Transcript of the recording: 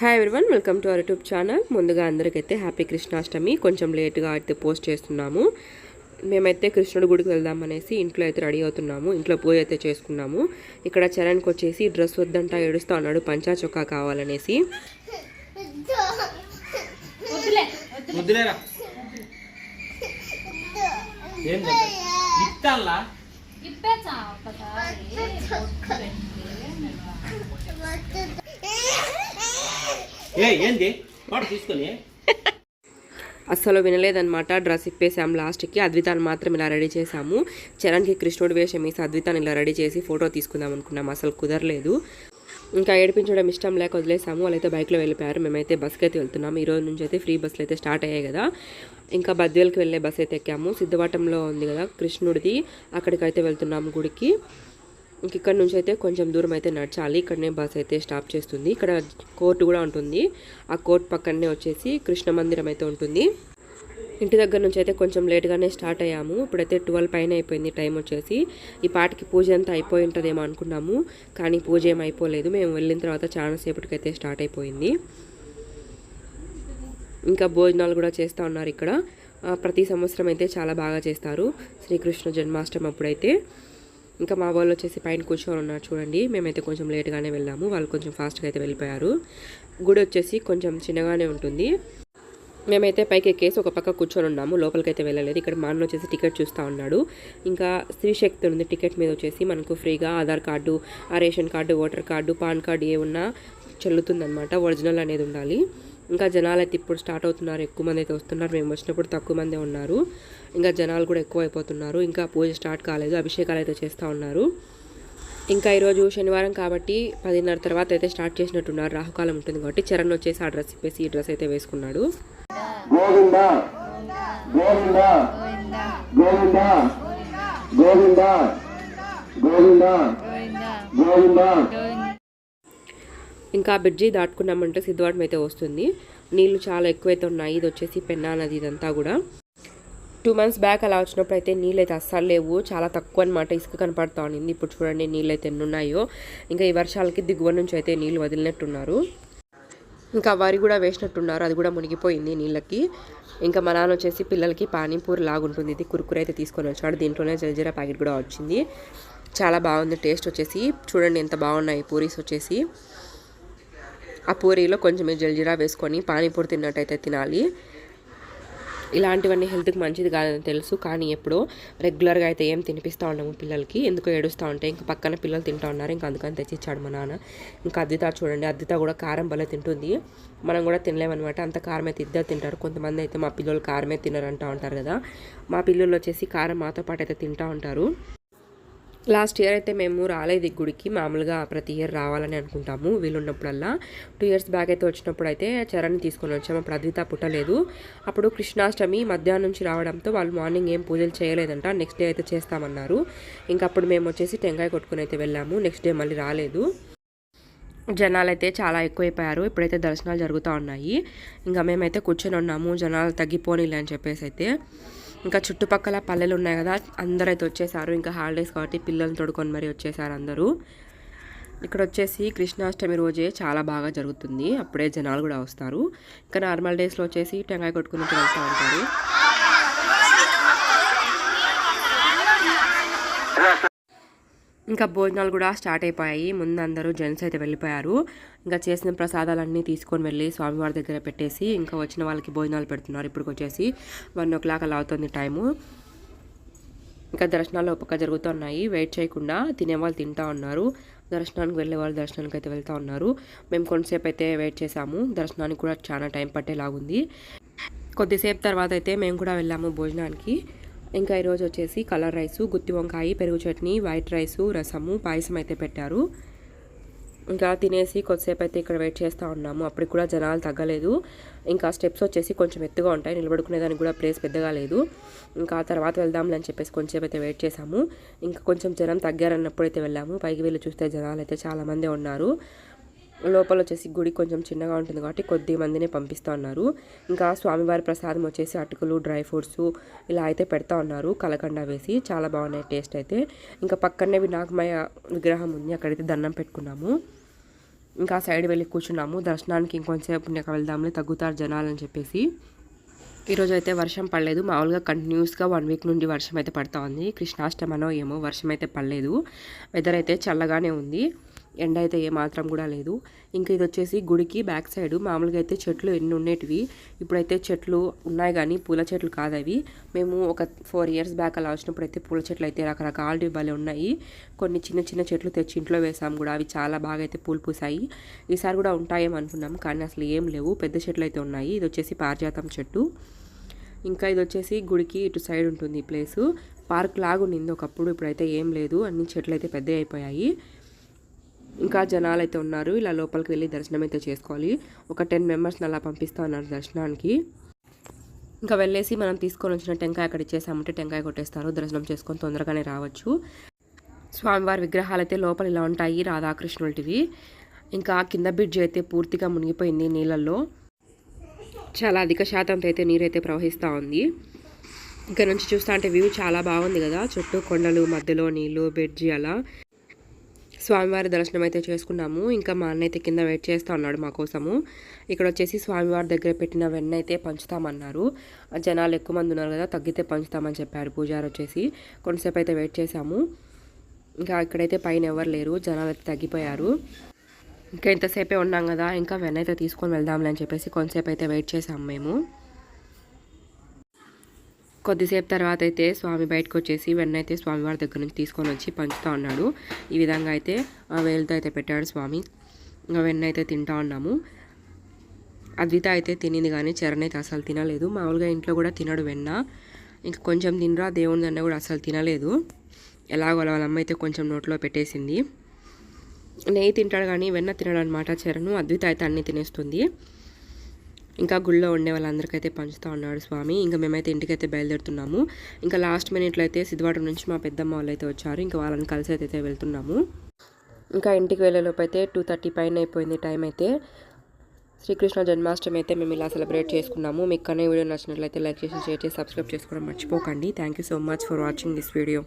Hi everyone welcome to our YouTube channel ముందుగా అందరికైతే happy Krishnashtami కొంచెం లేట్గా అయితే పోస్ట్ చేస్తున్నాము. మేమైతే కృష్ణుడి గుడికి వెళ్దాం అనేసి ఇంట్లో అయితే రెడీ అవుతున్నాము. ఇంట్లో పూజ అయితే చేసుకున్నాము. ఇక్కడ చరణ్కి వచ్చేసి డ్రెస్ వద్దంట ఏడుస్తా ఉన్నాడు పంచా చొక్కా కావాలనేసి. వద్దులేరా? ఏ ఏంది? వాడు తీసుకొని అస్సలు వినలేదన్నమాట. డ్రెస్ ఇప్పేసాము లాస్ట్కి. అద్వితాన్ని మాత్రం ఇలా రెడీ చేసాము చరణ్కి కృష్ణుడి వేషం వేసి అద్వితాన్ని ఇలా రెడీ చేసి ఫోటో తీసుకుందాం అనుకున్నాం అసలు కుదరలేదు. ఇంకా ఏడిపించడం ఇష్టం లేక వదిలేసాము. వాళ్ళైతే బైక్లో వెళ్ళిపోయారు. మేమైతే బస్కి అయితే వెళ్తున్నాము ఈ రోజు నుంచి అయితే ఫ్రీ బస్సులు అయితే స్టార్ట్ అయ్యాయి కదా. ఇంకా బద్వేల్కి వెళ్ళే బస్ అయితే ఎక్కాము. సిద్ధవటంలో ఉంది కదా కృష్ణుడిది. అక్కడికి అయితే వెళ్తున్నాము గుడికి. ఇంక ఇక్కడ నుంచి అయితే కొంచెం దూరం అయితే నడచాలి. ఇక్కడనే బస్ అయితే స్టాప్ చేస్తుంది. ఇక్కడ కోర్టు కూడా ఉంటుంది. ఆ కోర్ట్ పక్కనే వచ్చేసి కృష్ణ మందిరం అయితే ఉంటుంది. ఇంటి దగ్గర నుంచి అయితే కొంచెం లేట్గానే స్టార్ట్ అయ్యాము. ఇప్పుడైతే ట్వెల్వ్ పైన అయిపోయింది టైం వచ్చేసి. ఈ పాటికి పూజ అంతా అయిపోయి ఉంటుందేమో అనుకున్నాము. కానీ పూజ ఏం అయిపోలేదు. మేము వెళ్ళిన తర్వాత చాలా సేపటికైతే స్టార్ట్ అయిపోయింది. ఇంకా భోజనాలు కూడా చేస్తూ ఉన్నారు ఇక్కడ. ప్రతి సంవత్సరం అయితే చాలా బాగా చేస్తారు. శ్రీకృష్ణ జన్మాష్టమి అప్పుడైతే. ఇంకా మా వాళ్ళు వచ్చేసి పైన కూర్చొని ఉన్నారు చూడండి. మేమైతే కొంచెం లేట్గానే వెళ్ళాము. వాళ్ళు కొంచెం ఫాస్ట్గా అయితే వెళ్ళిపోయారు. గుడి వచ్చేసి కొంచెం చిన్నగానే ఉంటుంది. మేమైతే పైకి ఎక్కేసి ఒక పక్క కూర్చొని ఉన్నాము. లోపలికి అయితే వెళ్ళలేదు. ఇక్కడ మా అన్న వచ్చేసి టికెట్ చూస్తూ ఉన్నాడు. ఇంకా స్త్రీ శక్తి ఉంది. టికెట్ మీద వచ్చేసి మనకు ఫ్రీగా ఆధార్ కార్డు ఆ ration card voter card PAN card ఏ ఉన్నా చెల్లుతుందన్నమాట. ఒరిజినల్ అనేది ఉండాలి. ఇంకా జనాలు అయితే ఇప్పుడు స్టార్ట్ అవుతున్నారు. ఎక్కువ మంది అయితే వస్తున్నారు. మేము వచ్చినప్పుడు తక్కువ మందే ఉన్నారు. ఇంకా జనాలు కూడా ఎక్కువ అయిపోతున్నారు. ఇంకా పూజ స్టార్ట్ కాలేదు. అభిషేకాలు అయితే చేస్తూ ఉన్నారు. ఇంకా ఈరోజు శనివారం కాబట్టి పదిన్నర తర్వాత అయితే స్టార్ట్ చేసినట్టున్నారు. రాహుకాలం ఉంటుంది కాబట్టి చరణ్ వచ్చేసి ఆ డ్రెస్ ఇప్పేసి ఈ డ్రెస్ అయితే వేసుకున్నాడు. గోవిందా గోవిందా గోవిందా గోవిందా గోవిందా గోవిందా ఇంకా బ్రిడ్జి దాటుకున్నామంటే సిద్ధవాటం అయితే వస్తుంది. నీళ్ళు చాలా ఎక్కువైతే ఉన్నాయి. ఇది వచ్చేసి పెన్నా నది ఇదంతా కూడా. టూ మంత్స్ బ్యాక్ అలా వచ్చినప్పుడు అయితే నీళ్ళు అయితే అస్సలు లేవు. చాలా తక్కువ అనమాట ఇసుక కనపడతా ఉండింది. ఇప్పుడు చూడండి నీళ్ళు అయితే ఎన్ని ఉన్నాయో. ఇంకా ఈ వర్షాలకి దిగువ నుంచి అయితే నీళ్ళు వదిలినట్టున్నారు. ఇంకా వరి కూడా వేసినట్టున్నారు. అది కూడా మునిగిపోయింది నీళ్ళకి. ఇంకా మా నాన్న వచ్చేసి పిల్లలకి పానీపూరి లాగుంటుంది. ఇది కురుకురు అయితే తీసుకొని వచ్చాడు. దీంట్లోనే జలజీరా ప్యాకెట్ కూడా వచ్చింది. చాలా బాగుంది. టేస్ట్ వచ్చేసి చూడండి ఎంత బాగున్నాయి పూరీస్ వచ్చేసి. ఆ పూరీలో కొంచెం జల్జీరా వేసుకొని పానీపూరి తిన్నట్టయితే తినాలి. ఇలాంటివన్నీ హెల్త్కి మంచిది కాదని తెలుసు కానీ ఎప్పుడో రెగ్యులర్గా అయితే ఏం తినిపిస్తూ ఉండము పిల్లలకి. ఎందుకో ఏడుస్తూ ఉంటే ఇంకా పక్కన పిల్లలు తింటూ ఉన్నారు ఇంకా అందుకని తెచ్చిచ్చాడు మా నాన్న. ఇంకా అద్దిత చూడండి అద్దిత కూడా కారం భలే తింటుంది. మనం కూడా తినలేమన్నమాట అంత కారం అయితే ఇద్దరు తింటారు. కొంతమంది అయితే మా పిల్లలు కారమే తినరంటూ ఉంటారు కదా. మా పిల్లలు వచ్చేసి కారం మాతో పాటు అయితే తింటూ ఉంటారు. లాస్ట్ ఇయర్ అయితే మేము రాలేదు ఈ గుడికి. మామూలుగా ప్రతి ఇయర్ రావాలని అనుకుంటాము. వీలున్నప్పుడల్లా టూ ఇయర్స్ బ్యాక్ అయితే వచ్చినప్పుడు అయితే చరణ్ తీసుకొని వచ్చాము అప్పుడు అద్విత పుట్టలేదు. అప్పుడు కృష్ణాష్టమి మధ్యాహ్నం నుంచి రావడంతో వాళ్ళు మార్నింగ్ ఏం పూజలు చేయలేదంట. నెక్స్ట్ డే అయితే చేస్తామన్నారు. ఇంకా అప్పుడు మేము వచ్చేసి టెంకాయ కొట్టుకుని అయితే వెళ్ళాము. నెక్స్ట్ డే మళ్ళీ రాలేదు. జనాలు అయితే చాలా ఎక్కువైపోయారు. ఇప్పుడైతే దర్శనాలు జరుగుతూ ఉన్నాయి. ఇంకా మేమైతే కూర్చొని ఉన్నాము. జనాలు తగ్గిపోనీలే అని చెప్పేసి అయితే ఇంకా చుట్టుపక్కల పల్లెలు ఉన్నాయి కదా అందరూ అయితే వచ్చేసారు. ఇంకా హాలిడేస్ కాబట్టి పిల్లల్ని తోడుకొని మరీ వచ్చేసారు అందరూ. ఇక్కడ వచ్చేసి కృష్ణాష్టమి రోజే చాలా బాగా జరుగుతుంది. అప్పుడే జనాలు కూడా వస్తారు. ఇంకా నార్మల్ డేస్లో వచ్చేసి టెంకాయ కొట్టుకుని వెళ్తూ ఉంటారు. ఇంకా భోజనాలు కూడా స్టార్ట్ అయిపోయాయి. ముందు అందరూ జెంట్స్ అయితే వెళ్ళిపోయారు. ఇంకా చేసిన ప్రసాదాలన్నీ తీసుకొని వెళ్ళి స్వామివారి దగ్గర పెట్టేసి ఇంకా వచ్చిన వాళ్ళకి భోజనాలు పెడుతున్నారు. ఇప్పటికి వచ్చేసి వన్ ఓ క్లాక్ అలా అవుతుంది టైము. ఇంకా దర్శనాలు ఒప్పక జరుగుతున్నాయి. వెయిట్ చేయకుండా తినేవాళ్ళు తింటా ఉన్నారు. దర్శనానికి వెళ్ళే వాళ్ళు దర్శనానికి అయితే వెళ్తూ ఉన్నారు. మేము కొంతసేపు అయితే వెయిట్ చేసాము దర్శనానికి కూడా చాలా టైం పట్టేలాగుంది. కొద్దిసేపు తర్వాత అయితే మేము కూడా వెళ్ళాము భోజనానికి. ఇంకా ఈరోజు వచ్చేసి కలర్ రైసు గుత్తి వంకాయ పెరుగు చట్నీ వైట్ రైసు రసము పాయసం అయితే పెట్టారు. ఇంకా తినేసి కొద్దిసేపు అయితే ఇక్కడ వెయిట్ చేస్తూ ఉన్నాము. అప్పటికి కూడా జనాలు తగ్గలేదు. ఇంకా స్టెప్స్ వచ్చేసి కొంచెం ఎత్తుగా ఉంటాయి. నిలబడుకునేదానికి కూడా ప్లేస్ పెద్దగా లేదు. ఇంకా ఆ తర్వాత వెళ్దాంలే అని చెప్పేసి కొంచెంసేపు అయితే వెయిట్ చేసాము ఇంకా కొంచెం జనం తగ్గారన్నప్పుడు అయితే వెళ్ళాము. పైకి వెళ్ళి చూస్తే జనాలు అయితే చాలామంది ఉన్నారు. లోపల వచ్చేసి గుడి కొంచెం చిన్నగా ఉంటుంది కాబట్టి కొద్ది మందినే పంపిస్తూ ఉన్నారు ఇంకా స్వామివారి ప్రసాదం వచ్చేసి అటుకులు డ్రై ఫ్రూట్స్ ఇలా అయితే పెడతా ఉన్నారు. కలకండ వేసి చాలా బాగున్నాయి టేస్ట్ అయితే. ఇంకా పక్కనే వినాయకమయ విగ్రహం ఉంది. అక్కడైతే దండం పెట్టుకున్నాము. ఇంకా సైడ్ వెళ్ళి కూర్చున్నాము. దర్శనానికి ఇంకొంచెంసేపు ఇంకా వెళ్దాంలే తగ్గుతారు జనాలు అని చెప్పేసి. ఈరోజు అయితే వర్షం పడలేదు. మామూలుగా కంటిన్యూస్గా వన్ వీక్ నుండి వర్షం అయితే పడతా ఉంది. కృష్ణాష్టమనో ఏమో వర్షం అయితే పడలేదు. వెదర్ అయితే చల్లగానే ఉంది. ఎండ అయితే ఏమాత్రం కూడా లేదు. ఇంకా ఇది వచ్చేసి గుడికి బ్యాక్ సైడ్. మామూలుగా అయితే చెట్లు ఎన్ని ఉండేటివి? ఇప్పుడైతే చెట్లు ఉన్నాయి కానీ పూల చెట్లు కాదు అవి మేము ఒక ఫోర్ ఇయర్స్ బ్యాక్ అలా వచ్చినప్పుడు అయితే పూల చెట్లు అయితే రకరకాల భలే ఉన్నాయి. కొన్ని చిన్న చిన్న చెట్లు తెచ్చి ఇంట్లో వేసాం కూడా. అవి చాలా బాగా అయితే పూలు పూసాయి. ఈసారి కూడా ఉంటాయేమో అనుకున్నాం కానీ అసలు ఏం లేవు. పెద్ద చెట్లు అయితే ఉన్నాయి. ఇది వచ్చేసి పారిజాతం చెట్టు. ఇంకా ఇది వచ్చేసి గుడికి ఇటు సైడ్ ఉంటుంది ఈ ప్లేసు. పార్క్ లాగా ఉండింది. ఒకప్పుడు ఇప్పుడైతే ఏం లేదు. అన్ని చెట్లు అయితే పెద్దవి అయిపోయాయి. ఇంకా జనాలు అయితే ఉన్నారు. ఇలా లోపలికి వెళ్ళి దర్శనం అయితే చేసుకోవాలి. ఒక టెన్ మెంబర్స్ని అలా పంపిస్తా ఉన్నారు దర్శనానికి. ఇంకా వెళ్ళేసి మనం తీసుకొని వచ్చిన టెంకాయ అక్కడ ఇచ్చేసామంటే టెంకాయ కొట్టేస్తారు. దర్శనం చేసుకొని తొందరగానే రావచ్చు. స్వామివారి విగ్రహాలు అయితే లోపల ఇలా ఉంటాయి. రాధాకృష్ణులటివి. ఇంకా కింద బ్రిడ్జ్ అయితే పూర్తిగా మునిగిపోయింది నీళ్ళల్లో. చాలా అధిక శాతంతో అయితే నీరైతే ప్రవహిస్తూ ఉంది. ఇక్కడ నుంచి చూస్తా అంటే వ్యూ చాలా బాగుంది కదా. చుట్టూ కొండలు మధ్యలో నీళ్ళు బ్రిడ్జి అలా. స్వామివారి దర్శనం అయితే చేసుకున్నాము. ఇంకా మా అన్న అయితే కింద వెయిట్ చేస్తూ ఉన్నాడు మా కోసము. ఇక్కడ వచ్చేసి స్వామివారి దగ్గర పెట్టిన వెన్న అయితే పంచుతామన్నారు. జనాలు ఎక్కువ మంది ఉన్నారు కదా తగ్గితే పంచుతామని చెప్పారు పూజారి వచ్చేసి. కొంతసేపు అయితే వెయిట్ చేసాము ఇంకా ఇక్కడైతే పైన ఎవరు లేరు జనాలు అయితే తగ్గిపోయారు. ఇంకా ఇంతసేపే ఉన్నాం కదా ఇంకా వెన్న అయితే తీసుకొని వెళ్దాంలే అని చెప్పేసి కొంతసేపు అయితే వెయిట్ చేసాము మేము. కొద్దిసేపు తర్వాత అయితే స్వామి బయటకు వచ్చేసి వెన్న అయితే స్వామివారి దగ్గర నుంచి తీసుకొని వచ్చి పంచుతూ ఉన్నాడు. ఈ విధంగా అయితే ఆ వేలుతో అయితే పెట్టాడు స్వామి. వెన్న అయితే తింటా ఉన్నాము. అద్విత అయితే తినింది కానీ చరణ్ అయితే అసలు తినలేదు. మామూలుగా ఇంట్లో కూడా తినడు వెన్న. ఇంకా కొంచెం తినరా దేవుని అన్న కూడా అసలు తినలేదు. ఎలాగో వాళ్ళ అమ్మ అయితే కొంచెం నోట్లో పెట్టేసింది. నెయ్యి తింటాడు కానీ వెన్న తినడు అనమాట చరణ్. అద్విత అయితే అన్నీ తినేస్తుంది. ఇంకా గుళ్ళో ఉండే వాళ్ళందరికైతే పంచుతూ ఉన్నాడు స్వామి. ఇంకా మేమైతే ఇంటికైతే బయలుదేరుతున్నాము. ఇంకా లాస్ట్ మినిట్లో అయితే సిద్ధివాటం నుంచి మా పెద్దమ్మ వాళ్ళు అయితే వచ్చారు. ఇంకా వాళ్ళని కలిసి అయితే వెళ్తున్నాము. ఇంకా ఇంటికి వెళ్ళేలోపు అయితే టూ థర్టీ పైన అయిపోయింది టైం అయితే. శ్రీకృష్ణ జన్మాష్టమి అయితే మేము ఇలా సెలబ్రేట్ చేసుకున్నాము. మీకు కన్నా వీడియో నచ్చినట్లయితే లైక్ చేసి షేర్ చేసి సబ్స్క్రైబ్ చేసుకోవడం మర్చిపోకండి. Thank you so much for watching this video